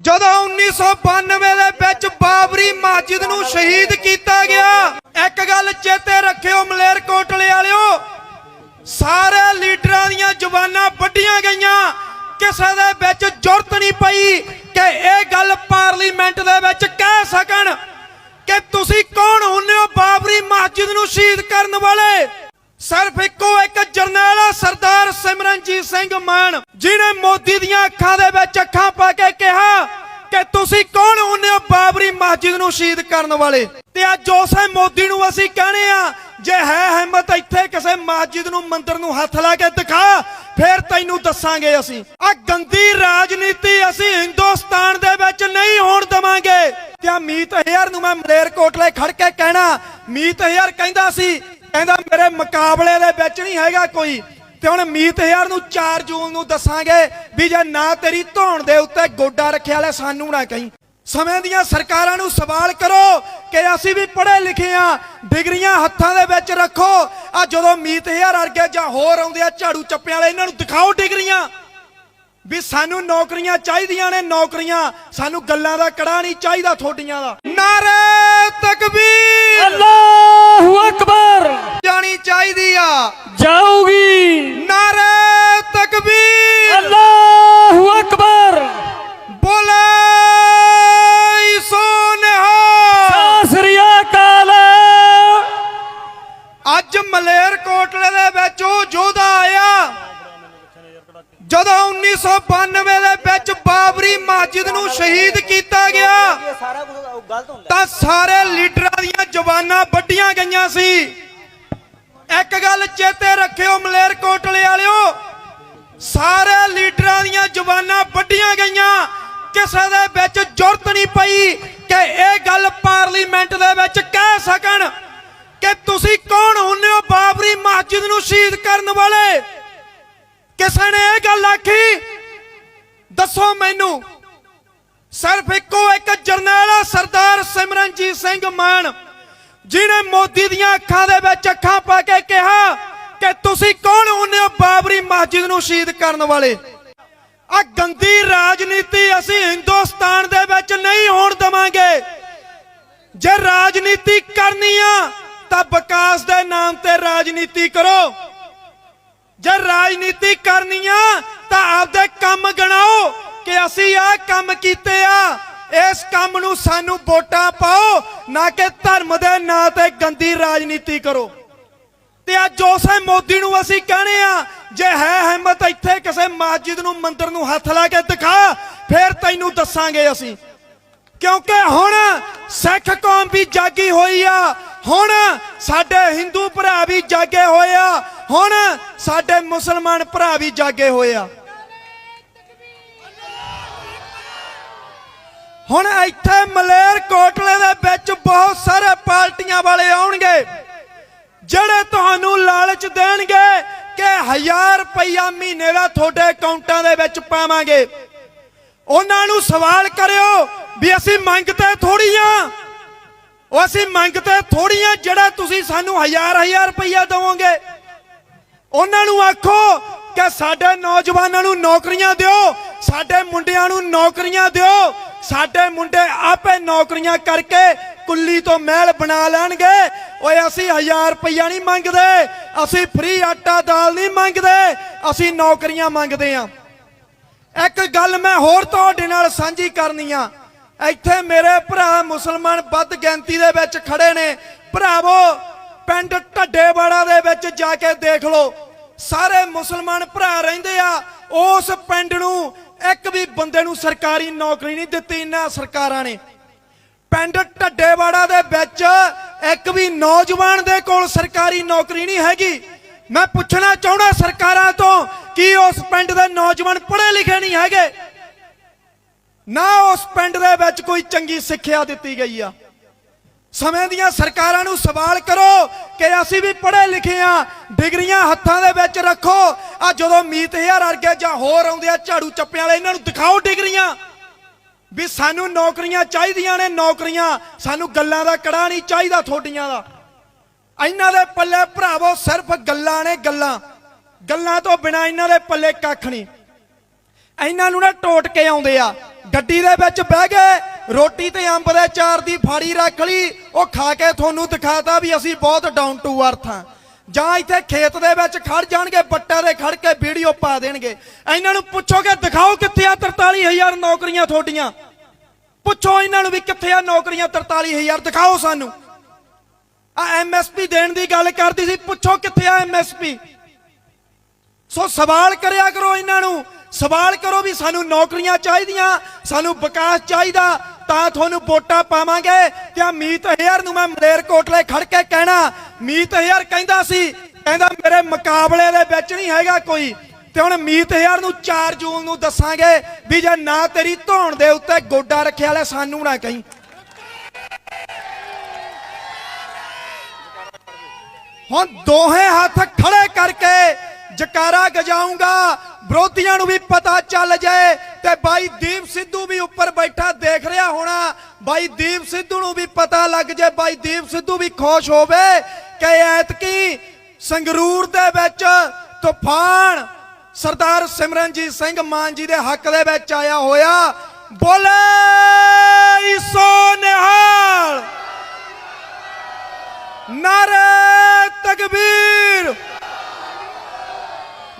ਜਦੋਂ 1992 ਦੇ ਵਿੱਚ ਬਾਬਰੀ ਮਸਜਿਦ ਨੂੰ ਸ਼ਹੀਦ ਕੀਤਾ ਗਿਆ, ਇੱਕ ਗੱਲ ਚੇਤੇ ਰੱਖਿਓ ਮਲੇਰਕੋਟਲੇ ਵਾਲਿਓ, ਸਾਰੇ ਲੀਡਰਾਂ ਦੀਆਂ ਜ਼ੁਬਾਨਾਂ ਵੱਡੀਆਂ ਗਈਆਂ। ਕਿਸੇ ਦੇ ਵਿੱਚ ਜੁਰਤ ਨਹੀਂ ਪਈ ਕਿ ਇਹ ਗੱਲ ਪਾਰਲੀਮੈਂਟ ਦੇ ਵਿੱਚ ਕਹਿ ਸਕਣ ਕਿ ਤੁਸੀਂ ਕੌਣ ਹੁੰਦੇ ਹੋ ਬਾਬਰੀ ਮਸਜਿਦ ਨੂੰ ਸ਼ਹੀਦ ਕਰਨ ਵਾਲੇ। ਸਿਰਫ ਇੱਕੋ ਇੱਕ ਜਰਨੈਲ ਆ ਸਿੰਘ ਮਾਨ ਜਿਨੇ ਮੋਦੀ ਦੀਆਂ ਅੱਖਾਂ ਦੇ ਵਿੱਚ ਅੱਖਾਂ ਪਾ ਕੇ ਕਿਹਾ ਕਿ ਤੁਸੀਂ ਕੌਣ ਹੁੰਦੇ ਹੋ ਬਾਬਰੀ ਮਸਜਿਦ ਨੂੰ ਸ਼ਹੀਦ ਕਰਨ ਵਾਲੇ? ਤੇ ਅੱਜ ਉਸੇ ਮੋਦੀ ਨੂੰ ਅਸੀਂ ਕਹਨੇ ਆ, ਜੇ ਹੈ ਹਿੰਮਤ ਇੱਥੇ ਕਿਸੇ ਮਸਜਿਦ ਨੂੰ, ਮੰਦਿਰ ਨੂੰ ਹੱਥ ਲਾ ਕੇ ਦਿਖਾ, ਫਿਰ ਤੈਨੂੰ ਦੱਸਾਂਗੇ ਅਸੀਂ। ਆ ਗੰਦੀ ਰਾਜਨੀਤੀ ਅਸੀਂ ਹਿੰਦੁਸਤਾਨ ਦੇ ਵਿੱਚ ਨਹੀਂ ਹੋਣ ਦਵਾਂਗੇ। ਤੇ ਆ ਮੀਤ ਹੇਅਰ ਨੂੰ ਮੈਂ ਮਲੇਰਕੋਟਲੇ ਖੜ ਕੇ ਕਹਿਣਾ? ਮੀਤ ਹੇਅਰ ਕਹਿੰਦਾ ਸੀ, ਕਹਿੰਦਾ ਮੇਰੇ ਮੁਕਾਬਲੇ ਦੇ ਵਿੱਚ ਨਹੀਂ ਹੈਗਾ ਕੋਈ। ਤੇ ਹੁਣ ਮੀਤ ਹੇਅਰ ਨੂੰ 4 ਜੂਨ ਨੂੰ ਦੱਸਾਂਗੇ ਵੀ ਜੇ ਨਾ ਤੇਰੀ ਧੌਣ ਦੇ ਉੱਤੇ ਗੋਡਾ ਰੱਖਿਆ ਲੈ ਸਾਨੂੰ ਨਾ ਕਹੀਂ। ਸਮੇਂ ਦੀਆਂ ਸਰਕਾਰਾਂ ਨੂੰ ਸਵਾਲ ਕਰੋ ਕਿ ਅਸੀਂ ਵੀ ਪੜ੍ਹੇ ਲਿਖੇ ਆ ਡਿਗਰੀਆਂ ਹੱਥਾਂ ਦੇ ਵਿੱਚ ਰੱਖੋ। ਆ ਜਦੋਂ ਮੀਤ ਹੇਅਰ ਵਰਗੇ ਜਾਂ ਹੋਰ ਆਉਂਦੇ ਆ ਝਾੜੂ ਚੱਪਿਆਂ ਵਾਲੇ ਇਹਨਾਂ ਨੂੰ ਦਿਖਾਓ ਡਿਗਰੀਆਂ। ਵੀ ਸਾਨੂੰ ਨੌਕਰੀਆਂ ਚਾਹੀਦੀਆਂ ਨੇ ਨੌਕਰੀਆਂ। ਸਾਨੂੰ ਗੱਲਾਂ ਦਾ ਕੜਾ ਨਹੀਂ ਚਾਹੀਦਾ ਤੁਹਾਡੀਆਂ ਦਾ। ਨਾਰੇ ਤਕਬੀਰ। ਅੱਲਾਹੁ ਅਕਬਰ। ਜਾਣੀ ਚਾਹੀਦੀ ਆ। ਜਾਊਗੀ। ਅੱਜ ਮਲੇਰਕੋਟਲੇ ਦੇ ਵਿੱਚ ਉਹ ਯੋਧਾ ਆਇਆ। ਜਦੋਂ 1992 ਦੇ ਵਿੱਚ ਬਾਬਰੀ ਮਸਜਿਦ ਨੂੰ ਸ਼ਹੀਦ ਕੀਤਾ ਗਿਆ, ਤਾਂ ਸਾਰੇ ਲੀਡਰਾਂ ਦੀਆਂ ਜ਼ੁਬਾਨਾਂ ਵੱਡੀਆਂ ਗਈਆਂ ਸੀ। ਇੱਕ ਗੱਲ ਚੇਤੇ ਰੱਖਿਓ ਮਲੇਰਕੋਟਲੇ ਵਾਲਿਓ, ਸਾਰੇ ਲੀਡਰਾਂ ਦੀਆਂ ਜ਼ੁਬਾਨਾਂ ਵੱਡੀਆਂ ਗਈਆਂ। ਕਿਸੇ ਦੇ ਵਿੱਚ ਜੁਰਤ ਨਹੀਂ ਪਈ ਕਿ ਇਹ ਗੱਲ ਪਾਰਲੀਮੈਂਟ ਦੇ ਵਿੱਚ ਕਹਿ ਸਕਣ। ਕਿ ਤੁਸੀਂ ਕੌਣ ਹੁੰਦੇ ਹੋ ਬਾਬਰੀ ਮਸਜਿਦ ਨੂੰ ਸ਼ਹੀਦ ਕਰਨ ਵਾਲੇ? ਕਿਸੇ ਨੇ ਇਹ ਗੱਲ ਆਖੀ? ਦੱਸੋ ਮੈਨੂੰ। ਸਿਰਫ ਇੱਕੋ ਇੱਕ ਜਰਨੈਲ ਆ, ਸਰਦਾਰ ਸਿਮਰਨਜੀਤ ਸਿੰਘ ਮਾਨ ਜਿਨੇ ਮੋਦੀ ਦੀਆਂ ਅੱਖਾਂ ਦੇ ਵਿੱਚ ਅੱਖਾਂ ਪਾ ਕੇ ਕਿਹਾ ਕਿ ਤੁਸੀਂ ਕੌਣ ਹੁੰਦੇ ਹੋ ਬਾਬਰੀ ਮਸਜਿਦ ਨੂੰ ਸ਼ਹੀਦ ਕਰਨ ਵਾਲੇ? ਆ ਗੰਦੀ ਰਾਜਨੀਤੀ ਅਸੀਂ ਹਿੰਦੁਸਤਾਨ ਦੇ ਵਿੱਚ ਨਹੀਂ ਹੋਣ ਦਵਾਂਗੇ। ਜੇ ਰਾਜਨੀਤੀ ਕਰਨੀ ਆ ਤਾਂ ਵਿਕਾਸ ਦੇ ਨਾਮ ਤੇ ਰਾਜਨੀਤੀ ਕਰੋ। ਜੇ ਰਾਜਨੀਤੀ ਕਰਨੀ ਆ, ਤਾਂ ਆਪਦੇ ਕੰਮ ਗਣਾਓ ਕਿ ਅਸੀਂ ਆਹ ਕੰਮ ਕੀਤੇ ਆ। ਇਸ ਕੰਮ ਨੂੰ ਸਾਨੂੰ ਵੋਟਾਂ ਪਾਓ, ਨਾ ਕਿ ਧਰਮ ਦੇ ਨਾਂ ਤੇ ਗੰਦੀ ਰਾਜਨੀਤੀ ਕਰੋ। ਤੇ ਅੱਜ ਉਸੇ ਮੋਦੀ ਨੂੰ ਅਸੀਂ ਕਹਨੇ ਆ, ਜੇ ਹੈ ਹਿੰਮਤ ਇੱਥੇ ਕਿਸੇ ਮਸਜਿਦ ਨੂੰ, ਮੰਦਰ ਨੂੰ ਹੱਥ ਲਾ ਕੇ ਦਿਖਾ, ਫਿਰ ਤੈਨੂੰ ਦੱਸਾਂਗੇ ਅਸੀਂ। ਕਿਉਂਕਿ ਹੁਣ ਸਿੱਖ ਕੌਮ ਵੀ ਜਾਗੀ ਹੋਈ ਆ ਹੁਣ ਸਾਡੇ ਹਿੰਦੂ ਭਰਾ ਵੀ ਜਾਗੇ ਹੋਏ ਆ। ਹੁਣ ਸਾਡੇ ਮੁਸਲਮਾਨ ਭਰਾ ਵੀ ਜਾਗੇ ਹੋਏ ਆ। ਹੁਣ ਇੱਥੇ ਮਲੇਰ ਕੋਟਲੇ ਦੇ ਵਿੱਚ ਬਹੁਤ ਸਾਰੇ ਪਾਰਟੀਆਂ ਵਾਲੇ ਆਉਣਗੇ, ਜਿਹੜੇ ਤੁਹਾਨੂੰ ਲਾਲਚ ਦੇਣਗੇ ਕਿ 1000 ਰੁਪਇਆ ਮਹੀਨੇ ਦਾ ਤੁਹਾਡੇ ਅਕਾਊਂਟਾਂ ਦੇ ਵਿੱਚ ਪਾਵਾਂਗੇ। ਉਹਨਾਂ ਨੂੰ ਸਵਾਲ ਕਰਿਓ ਵੀ ਅਸੀਂ ਮੰਗਤੇ ਥੋੜੀਆਂ ਉਹ ਅਸੀਂ ਮੰਗਤੇ ਥੋੜੀਆਂ ਜਿਹੜਾ ਤੁਸੀਂ ਸਾਨੂੰ ਹਜ਼ਾਰ ਹਜ਼ਾਰ ਰੁਪਈਆ ਦੇਵੋਗੇ। ਉਹਨਾਂ ਨੂੰ ਆਖੋ ਕਿ ਸਾਡੇ ਨੌਜਵਾਨਾਂ ਨੂੰ ਨੌਕਰੀਆਂ ਦਿਓ, ਸਾਡੇ ਮੁੰਡਿਆਂ ਨੂੰ ਨੌਕਰੀਆਂ ਦਿਓ, ਸਾਡੇ ਮੁੰਡੇ ਆਪੇ ਨੌਕਰੀਆਂ ਕਰਕੇ ਕੁੱਲੀ ਤੋਂ ਮਹਿਲ ਬਣਾ ਲੈਣਗੇ। ਓਏ ਅਸੀਂ ਹਜ਼ਾਰ ਰੁਪਈਆ ਨਹੀਂ ਮੰਗਦੇ, ਅਸੀਂ ਫ੍ਰੀ ਆਟਾ ਦਾਲ ਨਹੀਂ ਮੰਗਦੇ, ਅਸੀਂ ਨੌਕਰੀਆਂ ਮੰਗਦੇ ਆਂ। ਇੱਕ ਗੱਲ ਮੈਂ ਹੋਰ ਤੁਹਾਡੇ ਨਾਲ ਸਾਂਝੀ ਕਰਨੀ ਆ। ਇੱਥੇ ਮੇਰੇ ਭਰਾ ਮੁਸਲਮਾਨ ਵੱਧ ਗਿਣਤੀ ਦੇ ਵਿੱਚ ਖੜੇ ਨੇ। ਭਰਾਵੋ, ਪਿੰਡ ਢੱਡੇਵਾੜਾ ਦੇ ਵਿੱਚ ਜਾ ਕੇ ਦੇਖ ਲਓ। ਸਾਰੇ ਮੁਸਲਮਾਨ ਭਰਾ ਰਹਿੰਦੇ ਆ। ਉਸ ਪਿੰਡ ਨੂੰ ਇੱਕ ਵੀ ਬੰਦੇ ਨੂੰ ਸਰਕਾਰੀ ਨੌਕਰੀ ਨਹੀਂ ਦਿੱਤੀ ਇਹਨਾਂ ਸਰਕਾਰਾਂ ਨੇ। ਪਿੰਡ ਢੱਡੇਵਾੜਾ ਦੇ ਵਿੱਚ ਇੱਕ ਵੀ ਨੌਜਵਾਨ ਦੇ ਕੋਲ ਸਰਕਾਰੀ ਨੌਕਰੀ ਨਹੀਂ ਹੈਗੀ। ਮੈਂ ਪੁੱਛਣਾ ਚਾਹੁੰਦਾ ਸਰਕਾਰਾਂ ਤੋਂ ਕਿ ਉਸ ਪਿੰਡ ਦੇ ਨੌਜਵਾਨ ਪੜ੍ਹੇ ਲਿਖੇ ਨਹੀਂ ਹੈਗੇ। ਨਾ ਉਸ ਪਿੰਡ ਦੇ ਵਿੱਚ ਕੋਈ ਚੰਗੀ ਸਿੱਖਿਆ ਦਿੱਤੀ ਗਈ ਆ। ਸਮੇਂ ਦੀਆਂ ਸਰਕਾਰਾਂ ਨੂੰ ਸਵਾਲ ਕਰੋ ਕਿ ਅਸੀਂ ਵੀ ਪੜ੍ਹੇ ਲਿਖੇ ਆ, ਡਿਗਰੀਆਂ ਹੱਥਾਂ ਦੇ ਵਿੱਚ ਰੱਖੋ। ਆ ਜਦੋਂ ਮੀਤ ਹੇਅਰ ਵਰਗੇ ਜਾਂ ਹੋਰ ਆਉਂਦੇ ਆ, ਝਾੜੂ ਚੱਪਿਆਂ ਵਾਲੇ, ਇਹਨਾਂ ਨੂੰ ਦਿਖਾਓ ਡਿਗਰੀਆਂ। ਵੀ ਸਾਨੂੰ ਨੌਕਰੀਆਂ ਚਾਹੀਦੀਆਂ ਨੇ ਨੌਕਰੀਆਂ, ਸਾਨੂੰ ਗੱਲਾਂ ਦਾ ਕੜਾ ਨਹੀਂ ਚਾਹੀਦਾ ਤੁਹਾਡੀਆਂ ਦਾ। ਇਹਨਾਂ ਦੇ ਪੱਲੇ ਭਰਾਵੋ ਸਿਰਫ ਗੱਲਾਂ ਨੇ ਗੱਲਾਂ। ਗੱਲਾਂ ਤੋਂ ਬਿਨਾ ਇਹਨਾਂ ਦੇ ਪੱਲੇ ਕੱਖ ਨਹੀਂ। ਇਹਨਾਂ ਨੂੰ ਨਾ ਟੋਟ ਕੇ ਆਉਂਦੇ ਆ। ਗੱਡੀ ਦੇ ਵਿੱਚ ਬਹਿ ਗਏ, ਰੋਟੀ ਤੇ ਅੰਬ ਦੇ ਚਾਰ ਦੀ ਫਾੜੀ ਰੱਖ ਲਈ, ਉਹ ਖਾ ਕੇ ਤੁਹਾਨੂੰ ਦਿਖਾਤਾ ਵੀ ਅਸੀਂ ਬਹੁਤ ਡਾਊਨ ਟੂ ਅਰਥ ਹਾਂ। ਜਾਂ ਇੱਥੇ ਖੇਤ ਦੇ ਵਿੱਚ ਖੜ ਜਾਣਗੇ, ਬੱਟਾ ਦੇ ਖੜ ਕੇ ਵੀਡੀਓ ਪਾ ਦੇਣਗੇ। ਇਹਨਾਂ ਨੂੰ ਪੁੱਛੋਗੇ, ਦਿਖਾਓ ਕਿੱਥੇ ਆ 43000 ਨੌਕਰੀਆਂ ਤੁਹਾਡੀਆਂ। ਪੁੱਛੋ ਇਹਨਾਂ ਨੂੰ ਵੀ ਕਿੱਥੇ ਆ ਨੌਕਰੀਆਂ 43000 ਦਿਖਾਓ ਸਾਨੂੰ। ਆ ਐਮਐਸਪੀ ਦੇਣ ਦੀ ਗੱਲ ਕਰਦੀ ਸੀ, ਪੁੱਛੋ ਕਿੱਥੇ ਆ ਐਮਐਸਪੀ ਸੋ ਸਵਾਲ ਕਰਿਆ ਕਰੋ ਇਹਨਾਂ ਨੂੰ ਸਵਾਲ ਕਰੋ ਵੀ ਸਾਨੂੰ ਨੌਕਰੀਆਂ ਚਾਹੀਦੀਆਂ, ਸਾਨੂੰ ਵਿਕਾਸ ਚਾਹੀਦਾ, ਤਾਂ ਤੁਹਾਨੂੰ ਵੋਟਾਂ ਪਾਵਾਂਗੇ। ਤੇ ਆ ਮੀਤ ਹੇਅਰ ਨੂੰ ਮੈਂ ਮਲੇਰਕੋਟਲੇ ਖੜ ਕੇ ਕਹਿਣਾ? ਮੀਤ ਹੇਅਰ ਕਹਿੰਦਾ ਸੀ, ਕਹਿੰਦਾ ਮੇਰੇ ਮੁਕਾਬਲੇ ਦੇ ਵਿੱਚ ਨਹੀਂ ਹੈਗਾ ਕੋਈ। ਤੇ ਹੁਣ ਮੀਤ ਹੇਅਰ ਨੂੰ 4 ਜੂਨ ਨੂੰ ਦੱਸਾਂਗੇ ਵੀ ਜੇ ਨਾ ਤੇਰੀ ਧੌਣ ਦੇ ਉੱਤੇ ਗੋਡਾ ਰੱਖਿਆ ਵਾਲੇ ਸਾਨੂੰ ਨਾ ਕਹੀਂ। ਹੁਣ ਦੋਹੇ ਹੱਥ ਖੜੇ ਜਕਾਰਾ ਗਜਾਉਂਗਾ ਵਿਰੋਧੀਆਂ ਨੂੰ ਵੀ ਪਤਾ ਚੱਲ ਜਾਏ ਤੇ ਬਾਈ ਦੀਪ ਸਿੱਧੂ ਵੀ ਉੱਪਰ ਬੈਠਾ ਦੇਖ ਰਿਹਾ ਹੋਣਾ। ਬਾਈ ਦੀਪ ਸਿੱਧੂ ਨੂੰ ਵੀ ਪਤਾ ਲੱਗ ਜਾਏ, ਬਾਈ ਦੀਪ ਸਿੱਧੂ ਵੀ ਖੁਸ਼ ਹੋਵੇ ਕਿ ਐਤਕੀ ਸੰਗਰੂਰ ਦੇ ਵਿੱਚ ਤੂਫਾਨ ਸਰਦਾਰ ਸਿਮਰਨਜੀਤ ਸਿੰਘ ਮਾਨ ਜੀ ਦੇ ਹੱਕ ਦੇ ਵਿੱਚ ਆਇਆ ਹੋਇਆ। ਬੋਲੇ ਸੋ ਨਿਹਾਲ ਨਾਰੇ ਤਕਬੀਰ